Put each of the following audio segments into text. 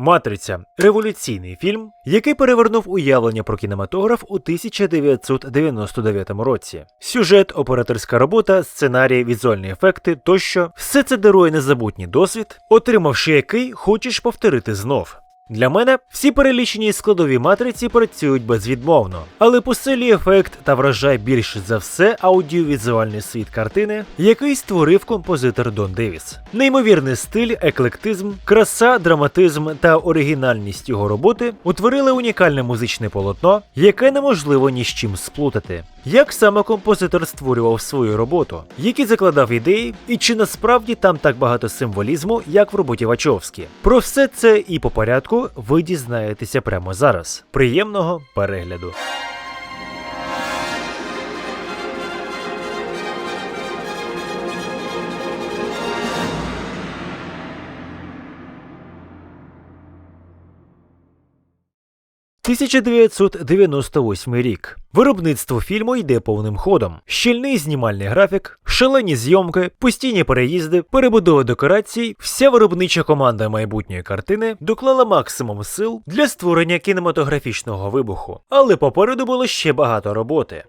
Матриця революційний фільм, який перевернув уявлення про кінематограф у 1999 році. Сюжет, операторська робота, сценарій, візуальні ефекти тощо все це дарує незабутній досвід, отримавши який хочеш повторити знов. Для мене всі перелічені складові матриці працюють безвідмовно, але посилює ефект та вражає більше за все аудіовізуальний світ картини, який створив композитор Дон Девіс. Неймовірний стиль, еклектизм, краса, драматизм та оригінальність його роботи утворили унікальне музичне полотно, яке неможливо ні з чим сплутати. Як саме композитор створював свою роботу, які закладав ідеї, і чи насправді там так багато символізму, як в роботі Вачовські? Про все це і по порядку ви дізнаєтеся прямо зараз. Приємного перегляду! «1998 рік. Виробництво фільму йде повним ходом. Щільний знімальний графік, шалені зйомки, постійні переїзди, перебудова декорацій. Вся виробнича команда майбутньої картини доклала максимум сил для створення кінематографічного вибуху. Але попереду було ще багато роботи.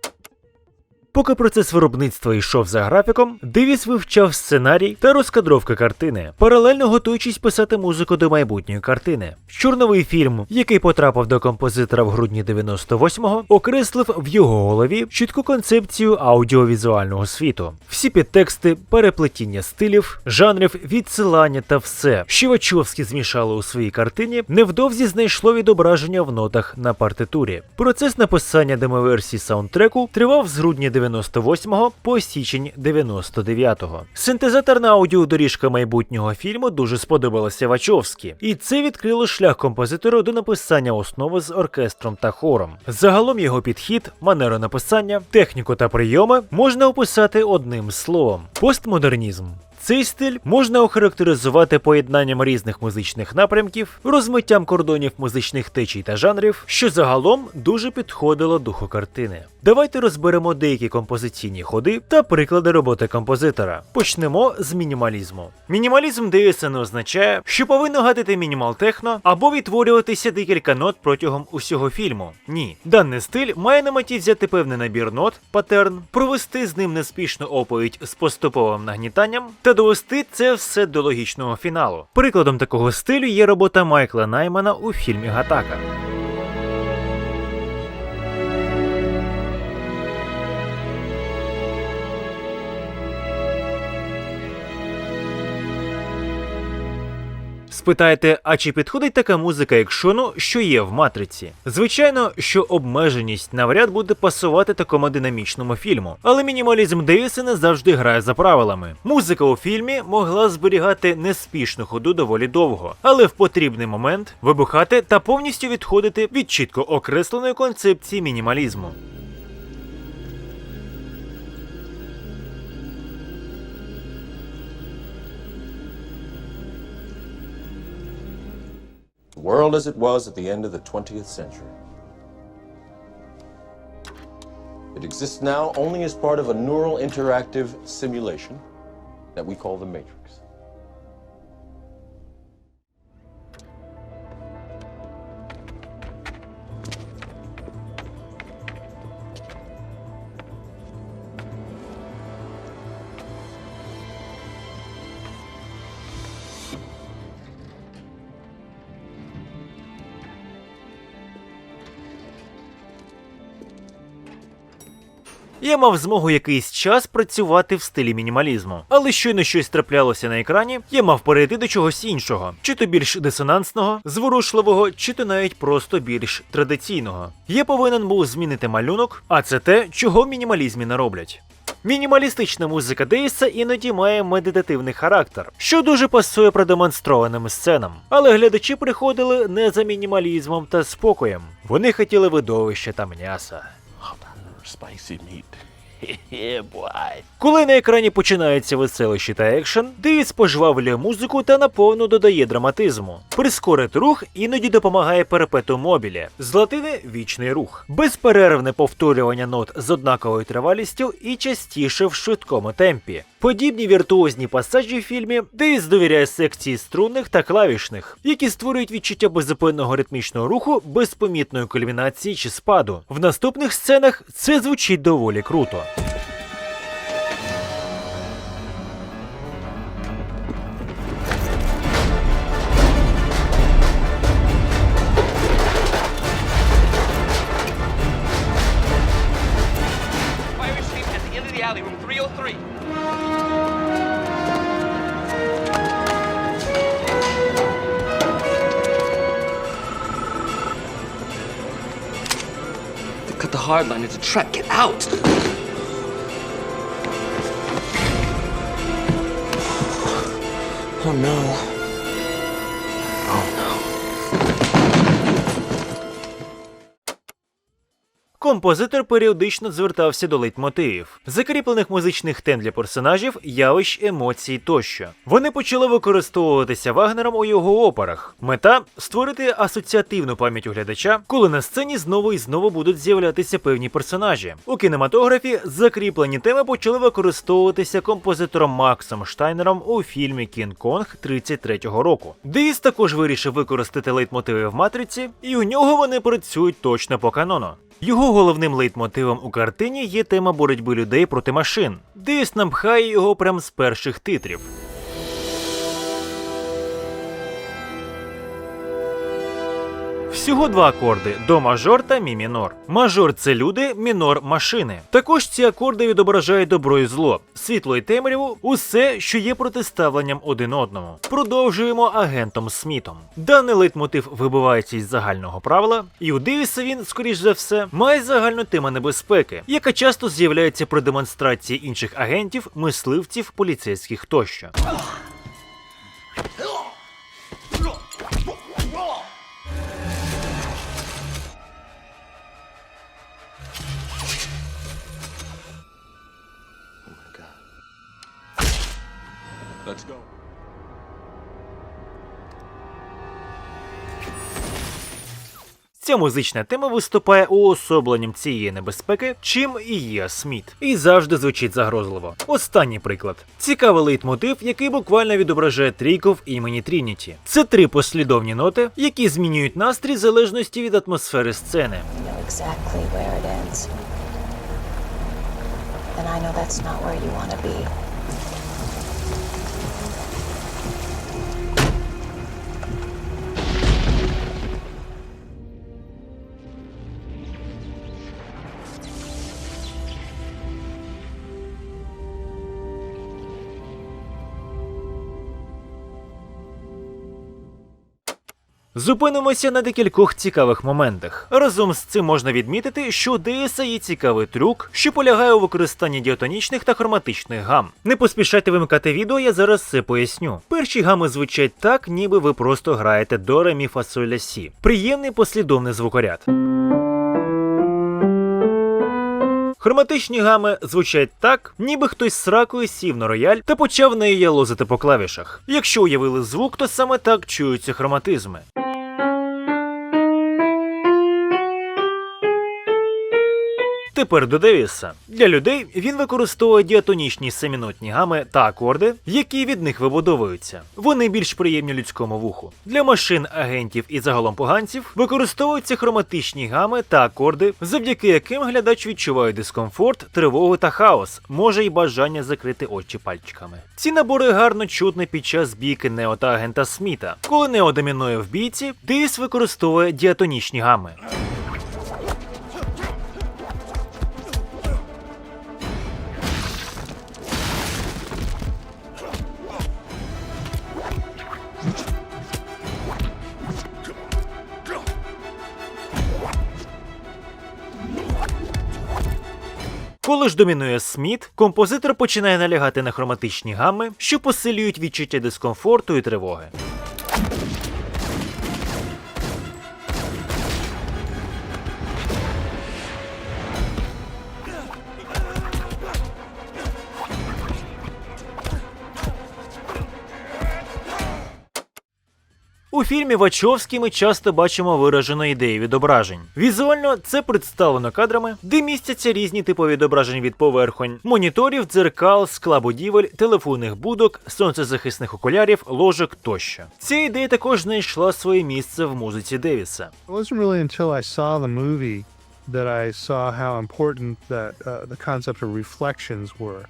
Поки процес виробництва йшов за графіком, Девіс вивчав сценарій та розкадровки картини, паралельно готуючись писати музику до майбутньої картини. Чорновий фільм, який потрапив до композитора в грудні 98-го, окреслив в його голові чітку концепцію аудіовізуального світу. Всі підтексти, переплетіння стилів, жанрів, відсилання та все, що Вачовські змішали у своїй картині, невдовзі знайшло відображення в нотах на партитурі. Процес написання демоверсії саундтреку тривав з грудня 98-го по січень 99-го. Синтезаторна аудіодоріжка майбутнього фільму дуже сподобалася Вачовські, і це відкрило шлях композитору до написання основи з оркестром та хором. Загалом його підхід, манеру написання, техніку та прийоми можна описати одним словом: постмодернізм. Цей стиль можна охарактеризувати поєднанням різних музичних напрямків, розмиттям кордонів музичних течій та жанрів, що загалом дуже підходило духу картини. Давайте розберемо деякі композиційні ходи та приклади роботи композитора. Почнемо з мінімалізму. Мінімалізм Девіса не означає, що повинно гатити мінімал техно або відтворюватися декілька нот протягом усього фільму. Ні, даний стиль має на меті взяти певний набір нот, патерн, провести з ним неспішну оповідь з поступовим нагнітанням та довести це все до логічного фіналу. Прикладом такого стилю є робота Майкла Наймана у фільмі Гатака. Спитаєте, а чи підходить така музика екшону, що є в матриці? Звичайно, що обмеженість навряд буде пасувати такому динамічному фільму, але мінімалізм Девіса не завжди грає за правилами. Музика у фільмі могла зберігати неспішну ходу доволі довго, але в потрібний момент вибухати та повністю відходити від чітко окресленої концепції мінімалізму. The world as it was at the end of the 20th century. It exists now only as part of a neural interactive simulation that we call the Matrix. Я мав змогу якийсь час працювати в стилі мінімалізму, але щойно щось траплялося на екрані, я мав перейти до чогось іншого, чи то більш дисонансного, зворушливого, чи то навіть просто більш традиційного. Я повинен був змінити малюнок, а це те, чого в мінімалізмі не роблять. Мінімалістична музика Дейса іноді має медитативний характер, що дуже пасує продемонстрованим сценам. Але глядачі приходили не за мінімалізмом та спокоєм. Вони хотіли видовища та м'яса. Spicy meat. Коли на екрані починається веселище та екшен, Девіс пожвавлює музику та наповну додає драматизму. Прискорить рух іноді допомагає перепету мобілі. З латини вічний рух, безперервне повторювання нот з однаковою тривалістю і частіше в швидкому темпі. Подібні віртуозні пасажі в фільмі Девіс довіряє секції струнних та клавішних, які створюють відчуття беззупинного ритмічного руху без помітної кульмінації чи спаду. В наступних сценах це звучить доволі круто. hardline. It's a trap. Get out! Oh no. Композитор періодично звертався до лейтмотивів, закріплених музичних тем для персонажів, явищ, емоцій тощо. Вони почали використовуватися Вагнером у його операх. Мета створити асоціативну пам'ять у глядача, коли на сцені знову і знову будуть з'являтися певні персонажі. У кінематографі закріплені теми почали використовуватися композитором Максом Штайнером у фільмі Кінг-Конг 33-го року. Девіс також вирішив використати лейтмотиви в матриці, і у нього вони працюють точно по канону. Його головним лейтмотивом у картині є тема боротьби людей проти машин. Десь нам пхає його прямо з перших титрів. Всього два акорди до мажор та мі мінор. Мажор це люди, мінор машини. Також ці акорди відображають добро і зло, світло і темряву, усе, що є протиставленням один одному. Продовжуємо агентом Смітом. Даний лейтмотив вибивається із загального правила, і у Девіса він, скоріш за все, має загальну тему небезпеки, яка часто з'являється при демонстрації інших агентів, мисливців, поліцейських тощо. Ця музична тема виступає уособленням цієї небезпеки, чим і є Сміт, і завжди звучить загрозливо. Останній приклад: цікавий лейтмотив, який буквально відображає трійку в імені Трініті. Це три послідовні ноти, які змінюють настрій в залежності від атмосфери сцени. And I know that's not where you want to be. Зупинимося на декількох цікавих моментах. Разом з цим можна відмітити, що у Деяса є цікавий трюк, що полягає у використанні діатонічних та хроматичних гам. Не поспішайте вимикати відео, я зараз це поясню. Перші гами звучать так, ніби ви просто граєте до ре, мі, фа, соль, ля, сі. Приємний послідовний звукоряд. Хроматичні гами звучать так, ніби хтось з ракою сів на рояль та почав нею ялозити по клавішах. Якщо уявили звук, то саме так чуються хроматизми. Тепер до Девіса. Для людей він використовує діатонічні семінотні гами та акорди, які від них вибудовуються. Вони більш приємні людському вуху. Для машин, агентів і загалом поганців використовуються хроматичні гами та акорди, завдяки яким глядач відчуває дискомфорт, тривогу та хаос, може й бажання закрити очі пальчиками. Ці набори гарно чутні під час бійки Нео та агента Сміта. Коли Нео домінує в бійці, Девіс використовує діатонічні гами. Коли ж домінує Сміт, композитор починає налягати на хроматичні гами, що посилюють відчуття дискомфорту і тривоги. У фільмі Вачовські ми часто бачимо виражено ідеї відображень. Візуально це представлено кадрами, де містяться різні типи відображень від поверхонь, моніторів, дзеркал, скла будівель, телефонних будок, сонцезахисних окулярів, ложок тощо. Ця ідея також знайшла своє місце в музиці Девіса. That I saw how important that uh, the concept of reflections were,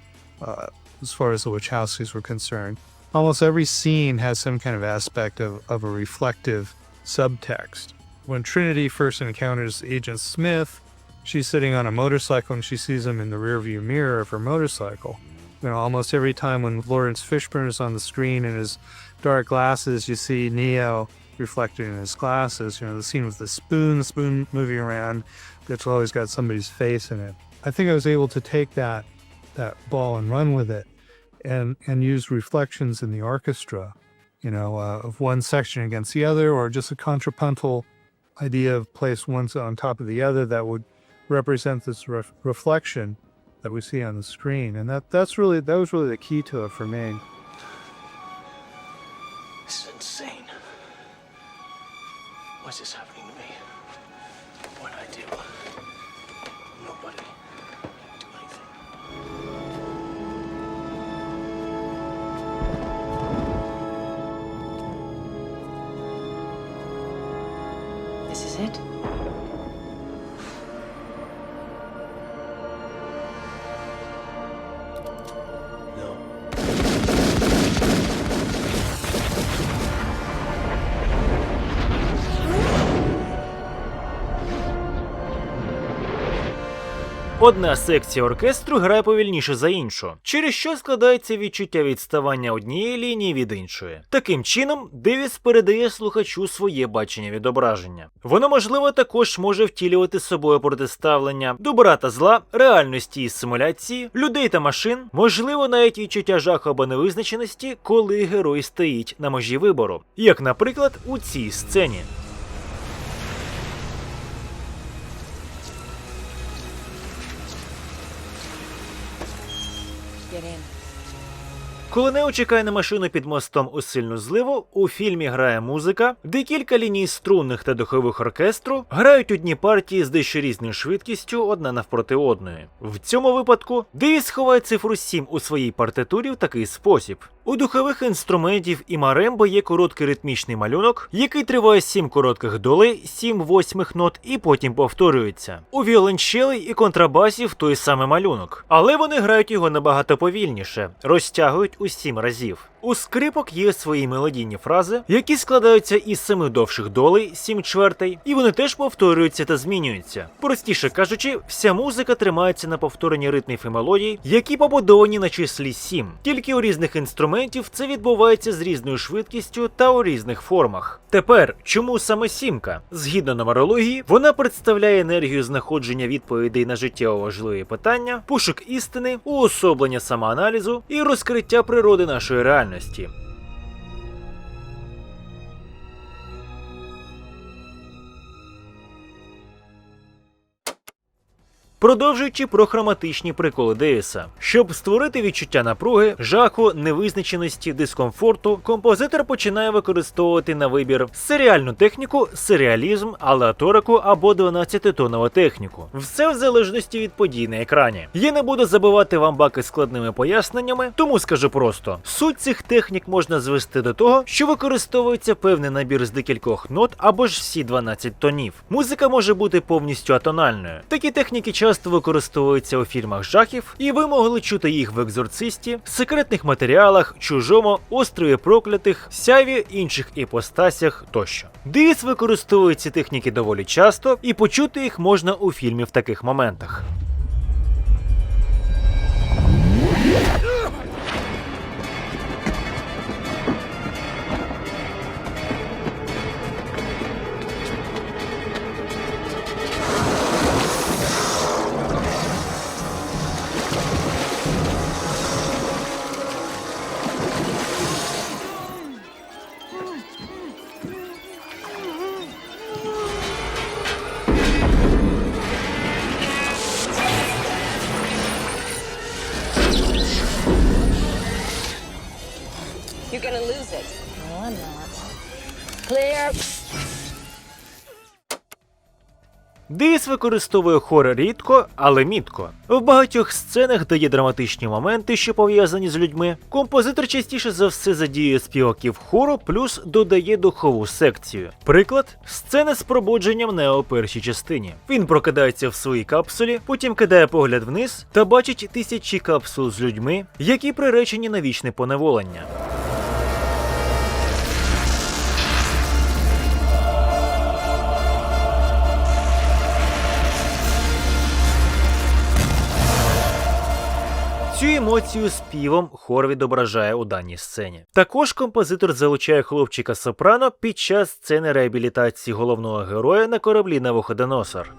uh, as far as the Wachowskis were concerned. Almost every scene has some kind of aspect of, of a reflective subtext. When Trinity first encounters Agent Smith, she's sitting on a motorcycle and she sees him in the rearview mirror of her motorcycle. You know, almost every time when Lawrence Fishburne is on the screen in his dark glasses, you see Neo reflected in his glasses. You know, the scene with the spoon, the spoon moving around, that's always got somebody's face in it. I think I was able to take that that ball and run with it, and and use reflections in the orchestra, you know, uh, of one section against the other, or just a contrapuntal idea of place one on top of the other that would represent this ref- reflection that we see on the screen, and that that's really that was really the key to it for me. This is insane. Why is this happening to me? What I do? Nobody. Do anything. It? Одна секція оркестру грає повільніше за іншу, через що складається відчуття відставання однієї лінії від іншої. Таким чином, Девіс передає слухачу своє бачення відображення. Воно, можливо, також може втілювати собою протиставлення добра та зла, реальності і симуляції, людей та машин, можливо, навіть відчуття жаху або невизначеності, коли герой стоїть на межі вибору, як, наприклад, у цій сцені. Коли Нео чекає на машину під мостом у сильну зливу, у фільмі грає музика, де кілька ліній струнних та духових оркестру грають одні партії з дещо різною швидкістю одна навпроти одної. В цьому випадку Девіс ховає цифру 7 у своїй партитурі в такий спосіб. У духових інструментів і марембо є короткий ритмічний малюнок, який триває 7 коротких долей, 7 восьмих нот і потім повторюється. У віолончелей і контрабасів той самий малюнок, але вони грають його набагато повільніше, розтягують у 7 разів. У скрипок є свої мелодійні фрази, які складаються із семи довших долей, 7 чвертей, і вони теж повторюються та змінюються. Простіше кажучи, вся музика тримається на повторенні ритмів і мелодій, які побудовані на числі 7. Тільки у різних інструментів це відбувається з різною швидкістю та у різних формах. Тепер, чому саме сімка? Згідно нумерології, вона представляє енергію знаходження відповідей на життєво важливі питання, пошук істини, уособлення самоаналізу і розкриття природи нашої реальності. Продовжуючи про хроматичні приколи Девіса, щоб створити відчуття напруги, жаху, невизначеності, дискомфорту, композитор починає використовувати на вибір серіальну техніку, серіалізм, алеаторику або 12-тонову техніку. Все в залежності від подій на екрані. Я не буду забивати вам баки складними поясненнями, тому скажу просто: суть цих технік можна звести до того, що використовується певний набір з декількох нот або ж всі 12 тонів. Музика може бути повністю атональною. Такі техніки часто використовуються у фільмах жахів, і ви могли чути їх в екзорцисті, секретних матеріалах, чужому, острові проклятих, сяві, інших іпостасях тощо. Девіс використовує ці техніки доволі часто, і почути їх можна у фільмі в таких моментах. You're gonna lose it. No, I'm not. Дис використовує хор рідко, але мітко. В багатьох сценах, де є драматичні моменти, що пов'язані з людьми, композитор частіше за все задіює співаків хору, плюс додає духову секцію. Приклад сцена з пробудженням Нео першій частині. Він прокидається в своїй капсулі, потім кидає погляд вниз та бачить тисячі капсул з людьми, які приречені на вічне поневолення. Цю емоцію співом хор відображає у даній сцені. Також композитор залучає хлопчика сопрано під час сцени реабілітації головного героя на кораблі Навуходоносор.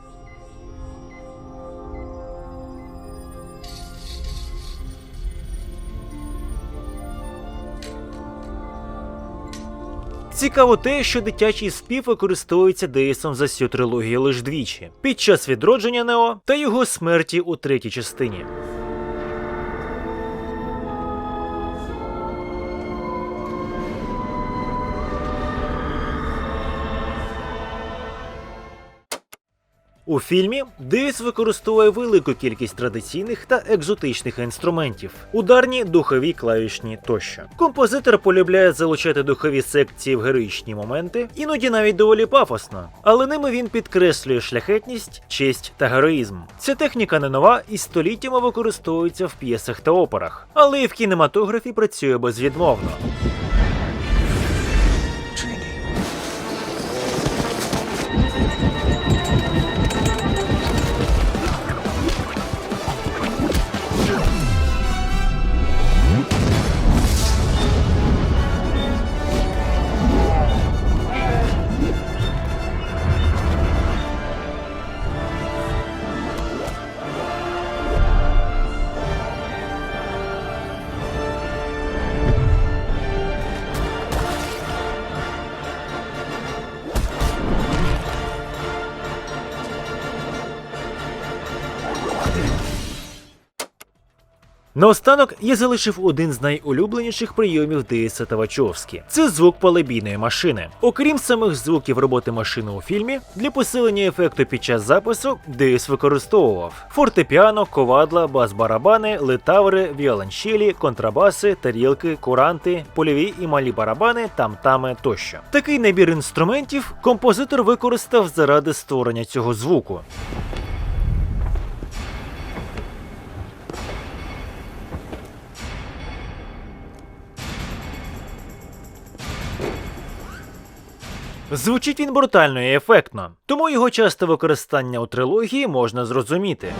Цікаво те, що дитячий спів використовується Деїсом за всю трилогію лише двічі під час відродження Нео та його смерті у третій частині. У фільмі Девіс використовує велику кількість традиційних та екзотичних інструментів, ударні, духові, клавішні тощо. Композитор полюбляє залучати духові секції в героїчні моменти, іноді навіть доволі пафосно, але ними він підкреслює шляхетність, честь та героїзм. Ця техніка не нова і століттями використовується в п'єсах та операх, але і в кінематографі працює безвідмовно. Наостанок я залишив один з найулюбленіших прийомів Деїса та Вачовські. Це звук палебійної машини. Окрім самих звуків роботи машини у фільмі, для посилення ефекту під час запису Деїс використовував фортепіано, ковадла, бас-барабани, литаври, віолончелі, контрабаси, тарілки, куранти, польові і малі барабани, там-тами тощо. Такий набір інструментів композитор використав заради створення цього звуку. Звучить він брутально і ефектно, тому його часте використання у трилогії можна зрозуміти.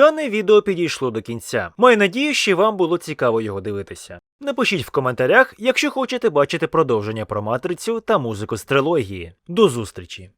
Дане відео підійшло до кінця. Маю надію, що вам було цікаво його дивитися. Напишіть в коментарях, якщо хочете бачити продовження про матрицю та музику з трилогії. До зустрічі!